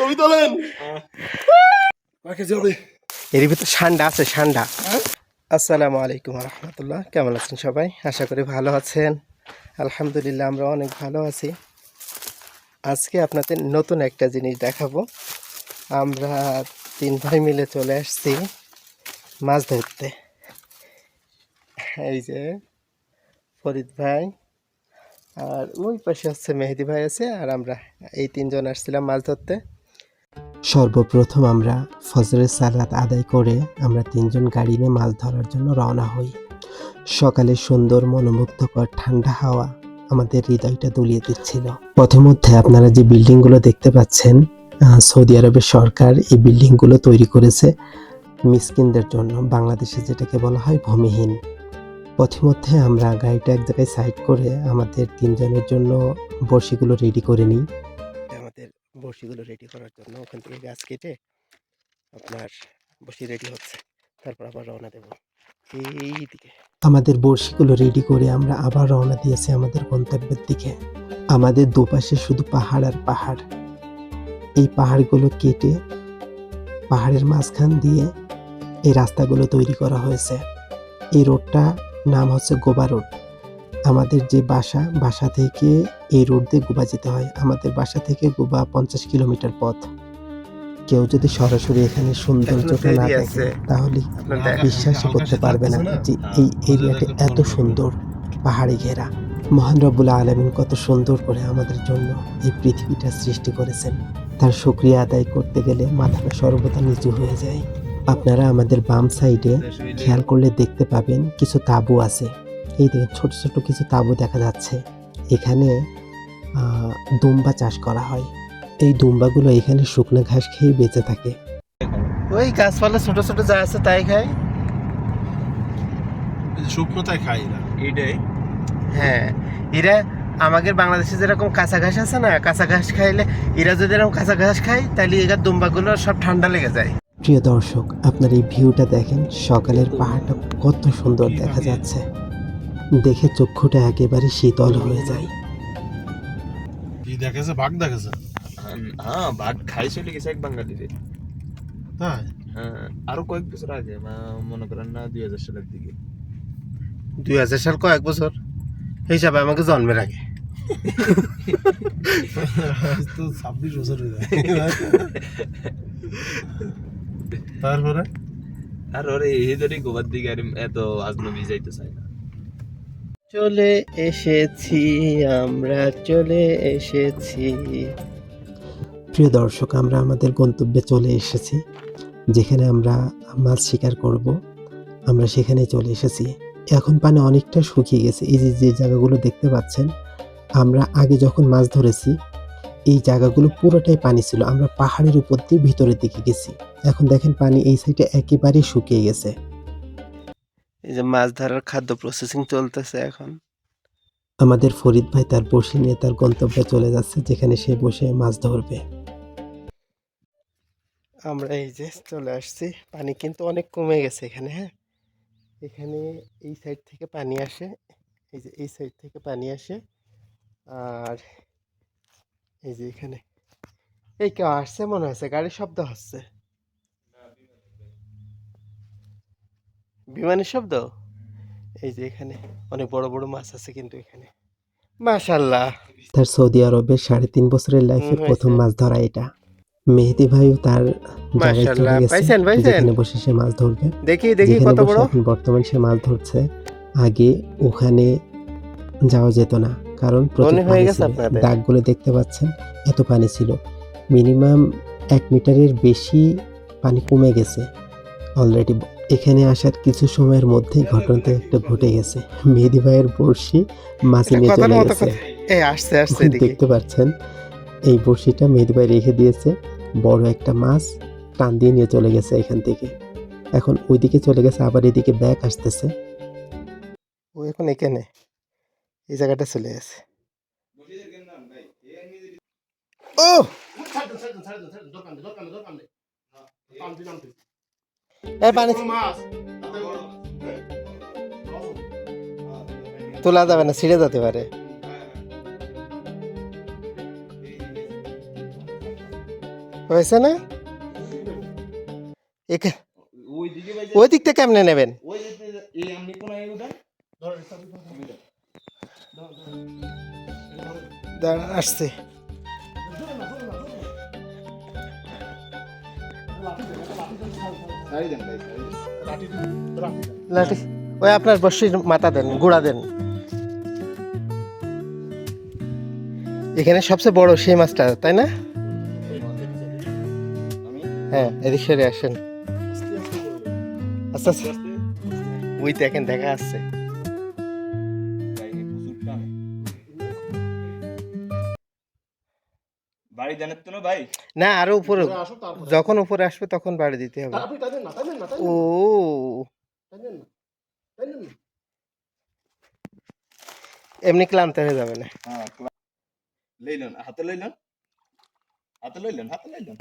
ছবি তোলেন। এর ভিতর ঠান্ডা আছে ঠান্ডা আসসালামু আলাইকুম রহমতুল্লাহ কেমন আছেন সবাই? আশা করি ভালো আছেন। আলহামদুলিল্লাহ আমরা অনেক ভালো আছি। আজকে আপনাদের নতুন একটা জিনিস দেখাবো। আমরা তিন ভাই মিলে চলে আসছি মাছ ধরতে। এই যে ফরিদ ভাই আর ওই পাশে হচ্ছে মেহেদি ভাই আছে আর আমরা এই তিনজন আসছিলাম মাছ ধরতে। সর্বপ্রথম আমরা ফজরের সালাত আদায় করে আমরা তিনজন গাড়ি নিয়ে মাছ ধরার জন্য রওনা হই। সকালে সুন্দর মনোমুগ্ধকর ঠান্ডা হাওয়া আমাদের হৃদয়টা দুলিয়ে দিচ্ছিল। পথে মধ্যে আপনারা যে বিল্ডিংগুলো দেখতে পাচ্ছেন সৌদি আরবের সরকার এই বিল্ডিংগুলো তৈরি করেছে মিসকিনদের জন্য, বাংলাদেশে যেটাকে বলা হয় ভূমিহীন। পথিমধ্যে আমরা গাড়িটা এক জায়গায় সাইড করে আমাদের তিনজনের জন্য বড়শিগুলো রেডি করে নিই। বড়শিগুলো রেডি করার জন্য ওখান থেকে গাছ কেটে আপনার বড়শি রেডি হচ্ছে। তারপর আবার রওনা দেব। এই দিকে আমাদের বড়শিগুলো রেডি করে আমরা আবার রওনা দিয়েছি আমাদের গন্তব্যের দিকে। আমাদের দুপাশে শুধু পাহাড় আর পাহাড়। এই পাহাড়গুলো কেটে পাহাড়ের মাঝখান দিয়ে এই রাস্তাগুলো তৈরি করা হয়েছে। এই রোডটা নাম হচ্ছে গোবা রোড আমাদের যে বাসা বাসা থেকে এই রোড দিয়ে গোবা যেতে হয়। আমাদের বাসা থেকে গোবা পঞ্চাশ কিলোমিটার পথ। কেউ যদি সরাসরি এখানে সৌন্দর্যটা না দেখে তাহলে বিশ্বাসই করতে পারবে না যে এই এরিয়াটা এত সুন্দর পাহাড়ে ঘেরা। মহান রব্বুল আলমিন কত সুন্দর করে আমাদের জন্য এই পৃথিবীটা সৃষ্টি করেছেন। তার শুক্রিয়া আদায় করতে গেলে মাথাটা সর্বদা নিচু হয়ে যায়। আপনারা আমাদের বাম সাইডে খেয়াল করলে দেখতে পাবেন কিছু তাঁবু আছে। এই দেখেন ছোট ছোট কিছু তাঁবু দেখা যাচ্ছে। এখানে আহ, দুম্বা চাষ করা হয়। এই দুম্বাগুলো এখানে শুকনো ঘাস খেয়ে বেঁচে থাকে। ওই গাছপালা ছোট ছোট যা আছে তাই খায়। শুকনোতায় খাই না এইটাই হ্যাঁ এরা আমাদের বাংলাদেশে যেরকম কাঁচা ঘাস আছে না কাঁচা ঘাস খাইলে এরা যদি এরকম কাঁচা ঘাস খায় তাহলে এগার দুম্বাগুলো সব ঠান্ডা লেগে যায়। প্রিয় দর্শক আপনার এই ভিউটা দেখেন সকালের পাহাড়টা কত সুন্দর দেখা যাচ্ছে। দেখে চক্ষুটা একেবারে শীতল হয়ে যায়। কি দেখেছে? বাঘ দেখেছে? হ্যাঁ ভাগ খাই চলে গেছে এক বাঙালিরে। তাই? হ্যাঁ আরও কয়েক বছর আগে মনে করেন না দুই হাজার সালের দিকে। দুই হাজার সাল কয়েক বছর? হিসাবে আমাকে জন্মের আগে। তো ছাব্বিশ বছর হয়ে যায়। তারপরে? আর ওরে এই ধরে গোবার দিকে এত আজনবি যাইতে চায় না। চলে এসেছি, আমরা চলে এসেছি। প্রিয় দর্শক, আমরা আমাদের গন্তব্যে চলে এসেছি, যেখানে আমরা মাছ শিকার করব। আমরা সেখানে চলে এসেছি। এখন পানি অনেকটা শুকিয়ে গেছে। এই যে যে জায়গাগুলো দেখতে পাচ্ছেন, আমরা আগে যখন মাছ ধরেছি, এই জায়গাগুলো পুরোটাই পানি ছিল। আমরা পাহাড়ের উপর দিয়ে ভিতরের দিকে গেছি। এখন দেখেন পানি এই সাইডে একেবারেই শুকিয়ে গেছে। এই যে মাছ ধরার খাদ্য প্রসেসিং চলতেছে এখন। আমাদের ফরিদ ভাই তার বসে নিয়ে তার গন্তব্যে চলে যাচ্ছে যেখানে সে বসে মাছ ধরবে। আমরা এই যে চলে আসছি। পানি কিন্তু অনেক কমে গেছে এখানে হ্যাঁ? এখানে এই সাইড থেকে পানি আসে এই যে এই সাইড থেকে পানি আসে আর এই যে এখানে এই কেউ আসছে মনে হচ্ছে গাড়ির শব্দ হচ্ছে। বিমানের শব্দ? এই যে এখানে অনেক বড় বড় মাছ আছে কিন্তু এখানে। মাশাল্লাহ তার সৌদি আরবের সাড়ে তিন বছরের লাইফে হুম, প্রথম মাছ ধরা এটা। মেহেদি ভাইও তার জায়গায় চলে গেছে? যেখানে বসে সে মাছ ধরবে। দেখি দেখি কত বড়। এখন বর্তমান সে মাছ ধরছে। আগে ওখানে যাওয়া যেত না। কারণ প্রচুর পানি? দাগগুলো দেখতে পাচ্ছেন এত পানি ছিল। মিনিমাম এক মিটারের বেশি পানি কমে গেছে। অলরেডি এখানে আসার কিছু সময়ের মধ্যে ঘটনাটা একটা ঘটে গেছে। মেহেদি ভাইয়ের বড়শি মাছে নিয়ে চলে গেছে। এই আসছে আসছে দেখতে পাচ্ছেন এই বড়শিটা মেহেদি ভাই রেখে দিয়েছে। বড় একটা মাছ টান দিয়ে নিয়ে চলে গেছে এখান থেকে। এখন ওইদিকে চলে গেছে আবার এদিকে ব্যাক আসতেছে। ও এখন এখানে? এই জায়গাটা চলে গেছে। ও! এই পানি তোলা যাবে না ছিঁড়ে যেতে পারে। হয়েছে না? ওই দিকে দিকটা কেমনে নেবেন? আসছে। লাঠি ওই আপনার বসির মাথা দেন গোড়া দেন। এখানে সবচেয়ে বড় সেই মাছটা তাই না? হ্যাঁ এদিক সেরে আসেন। আচ্ছা আচ্ছা ওই দেখেন দেখা আসছে। জানেন তো না ভাই? না আরও উপরে যখন উপরে আসবে তখন বাড়ি দিতে হবে। ও। এমনি ক্লান্ত হয়ে যাবে না। হ্যাঁ লইলেন হাতে লইলেন হাতে লইলেন হাতে লইলেন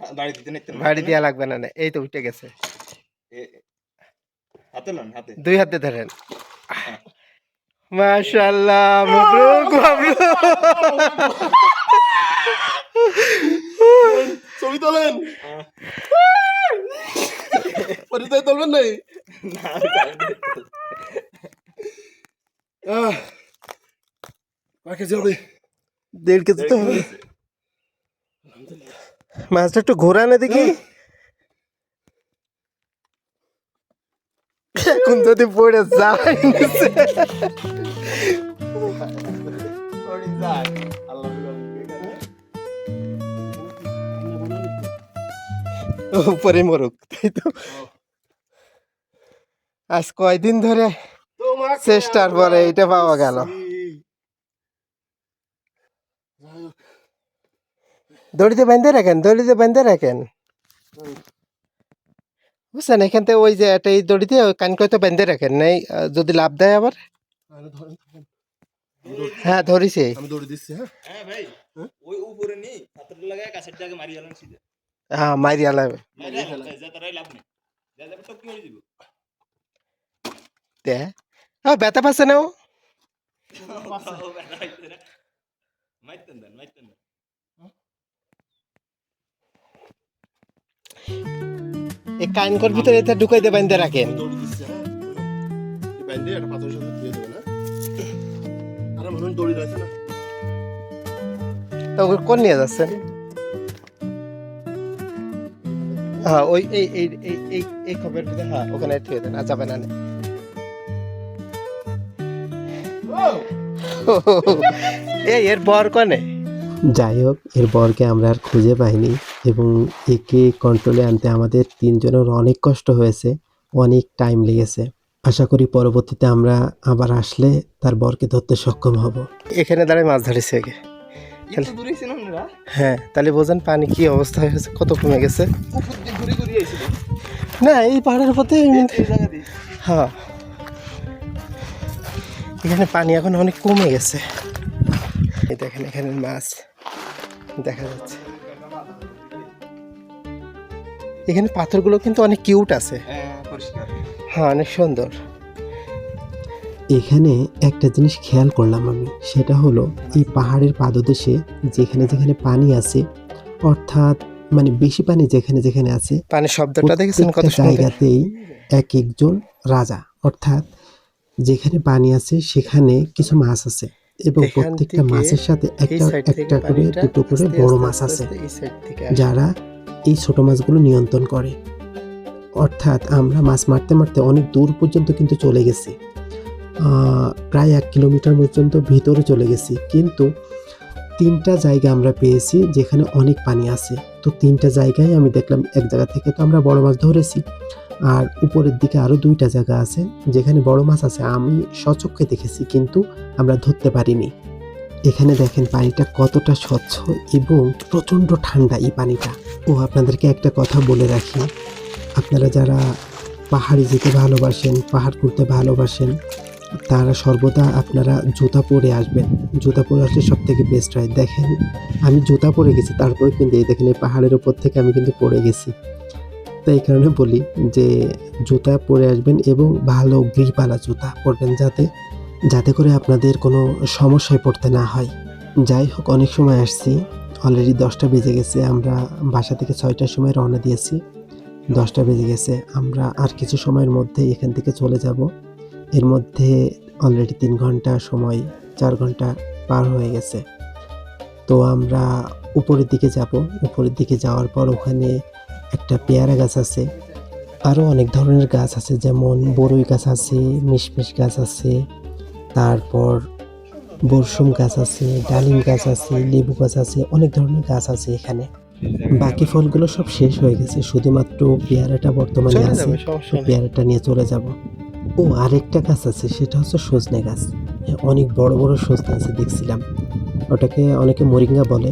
হ্যাঁ, বাড়ি দিতে নিতেন বাড়ি দেওয়া লাগবে না না এই তো উঠে গেছে। হাতে লন হাতে। দুই হাতে ধরেন। মাশাআল্লাহ মবরুক মবরুক ছবি তোলেন। পরিচয় তুলবেন নাই? দেড় কেজি তো মাছটা একটু ঘোরানো দেখি এখন যদি পড়ে যায়? উপরে মরুক, তাই তো? আজ কয়দিন ধরে চেষ্টার পরে এটা পাওয়া গেল। দড়িতে বেঁধে রাখেন, দড়িতে বেঁধে রাখেন। বুঝছেন? এখান থেকে ওই যে একটা এই দড়িতে ওই কান কয়তো বেঁধে রাখেন নাই? যদি লাভ দেয় আবার? হ্যাঁ ধরিছে। আমি দৌড়ে দিচ্ছি হ্যাঁ। হ্যাঁ ভাই। ওই উপরে নি হাতের লাগায় কাছের জায়গা মারি গেলেন সিধা। হ্যাঁ মারি গেলেন যা তারাই লাভ নেই। যা যাবে তো কি মারি দিব তে হ্যাঁ ব্যথা পাচ্ছে না ও? মাইতেন দেন মাইতেন দেন। এই কানকর ভিতরে এটা ঢুকাই দিয়ে বেঁধে রাখেন। ব্যান্ডে একটা পাথরের সাথে দিয়ে দেবেন হ্যাঁ? আরে মনে দড়ি রয়েছে না? তো ওগুলো কোন নিয়ে যাচ্ছেন? হ্যাঁ ওই এই এই এই এই এই খবর ভিতরে হ্যাঁ ওখানে থুয়ে দেন আর যাবে না নে। এই এর বর কনে? যাই হোক এর বরকে আমরা আর খুঁজে পাইনি। এবং একে কন্ট্রোলে আনতে আমাদের তিনজনের অনেক কষ্ট হয়েছে অনেক টাইম লেগেছে। আশা করি পরবর্তীতে আমরা আবার আসলে তার বরকে ধরতে সক্ষম হব। এখানে দাঁড়ায় মাছ ধরেছে একে। একটু দূরে ছিলেন আপনারা? হ্যাঁ তাহলে বোঝেন পানি কি অবস্থা হয়েছে কত কমে গেছে? উপর দিয়ে ঘুরে ঘুরে আইছিল। না এই পাহাড়ের পথে এই হ্যাঁ। এখানে পানি এখন অনেক কমে গেছে। দেখেন এখানে মাছ দেখা যাচ্ছে। এখানে পাথরগুলো কিন্তু অনেক কিউট আছে। হ্যাঁ হ্যাঁ অনেক সুন্দর। এখানে একটা জিনিস খেয়াল করলাম আমি সেটা হলো এই পাহাড়ের পাদদেশে যেখানে যেখানে পানি আছে অর্থাৎ মানে বেশি পানি যেখানে যেখানে আছে পানির শব্দটা দেখেছেন কত জায়গাতেই এক একজন রাজা অর্থাৎ যেখানে পানি আছে সেখানে কিছু মাছ আছে এবং প্রত্যেকটা মাছের সাথে একটা একটা করে দুটো করে বড় মাছ আছে। যারা এই ছোট মাছগুলো নিয়ন্ত্রণ করে। অর্থাৎ আমরা মাছ মারতে মারতে অনেক দূর পর্যন্ত কিন্তু চলে গেছি। প্রায় এক কিলোমিটার পর্যন্ত ভিতরে চলে গেছি। কিন্তু তিনটা জায়গা আমরা পেয়েছি যেখানে অনেক পানি আছে। তো তিনটা জায়গায় আমি দেখলাম এক জায়গা থেকে তো আমরা বড় মাছ ধরেছি। আর উপরের দিকে আরও দুইটা জায়গা আছে যেখানে বড় মাছ আছে আমি সচক্ষে দেখেছি কিন্তু আমরা ধরতে পারিনি। এখানে দেখেন পানিটা কতটা স্বচ্ছ এবং প্রচণ্ড ঠান্ডা এই পানিটা। ও, আপনাদেরকে একটা কথা বলে রাখি। আপনারা যারা পাহাড়ে যেতে ভালোবাসেন, পাহাড় ঘুরতে ভালোবাসেন, তারা সর্বদা আপনারা জুতা পরে আসবেন। জুতা পরে আসলে সব থেকে বেস্ট হয়। দেখেন, আমি জুতা পরে গেছি, তারপরে কিন্তু এই দেখেন এই পাহাড়ের উপর থেকে আমি কিন্তু পড়ে গেছি। তো এই কারণে বলি যে, জুতা পরে আসবেন এবং ভালো গ্রিপালা জুতা পরবেন যাতে যাতে করে আপনাদের কোনো সমস্যায় পড়তে না হয়। যাই হোক, অনেক সময় আসছি। অলরেডি দশটা বেজে গেছে, আমরা বাসা থেকে ছয়টার সময় রওনা দিয়েছি। দশটা বেজে গেছে, আমরা আর কিছু সময়ের মধ্যে এখান থেকে চলে যাব। এর মধ্যে অলরেডি তিন ঘণ্টা সময়, চার ঘণ্টা পার হয়ে গেছে। তো আমরা উপরের দিকে যাব। উপরের দিকে যাওয়ার পর ওখানে একটা পেয়ারা গাছ আছে। আরও অনেক ধরনের গাছ আছে, যেমন বরই গাছ আছে, মিশমিশ গাছ আছে তারপর বরসুম গাছ আছে ডালিম গাছ আছে লেবু গাছ আছে অনেক ধরনের গাছ আছে এখানে। বাকি ফলগুলো সব শেষ হয়ে গেছে শুধুমাত্র পেয়ারাটা বর্তমানে আছে পেয়ারাটা নিয়ে চলে যাব। ও আরেকটা গাছ আছে সেটা হচ্ছে সজনে গাছ। অনেক বড় বড় সজনে আছে দেখছিলাম। ওটাকে অনেকে মরিঙ্গা বলে।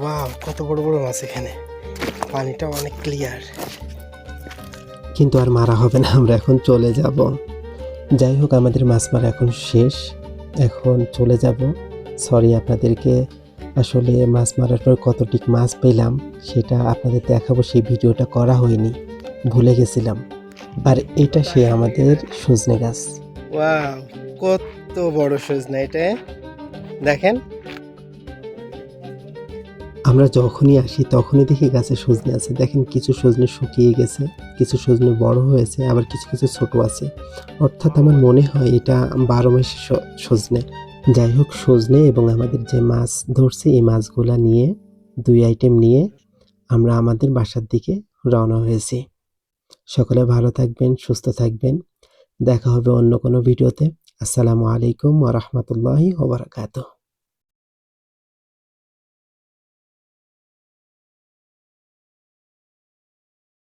ওয়াও কত বড় বড় মাছ এখানে। পানিটা অনেক ক্লিয়ার কিন্তু আর মারা হবে না আমরা এখন চলে যাব। যাই হোক, আমাদের মাছ মারা এখন শেষ। এখন চলে যাব। সরি আপনাদেরকে, আসলে মাছ মারার পর কতটি মাছ পেলাম, সেটা আপনাদের দেখাবো। সেই ভিডিওটা করা হয়নি, ভুলে গেছিলাম। আর এটা সে আমাদের সজনে গাছ। কত বড় সজনে এটা। দেখেন আমরা যখনই আসি, তখনই দেখি গাছে সজনে আছে। দেখেন কিছু সজনে শুকিয়ে গেছে, কিছু সজনে বড় হয়েছে, আবার কিছু কিছু ছোট আছে। অর্থাৎ আমার মনে হয় এটা বারো মাসে সজনে। যাই হোক, সজনে এবং আমাদের যে মাছ ধরছে, এই মাছগুলা নিয়ে, দুই আইটেম নিয়ে আমরা আমাদের বাসার দিকে রওনা হয়েছি। সকলে ভালো থাকবেন, সুস্থ থাকবেন। দেখা হবে অন্য কোনো ভিডিওতে। আসসালামু আলাইকুম ওয়া রাহমাতুল্লাহি ওয়া বারাকাতুহু।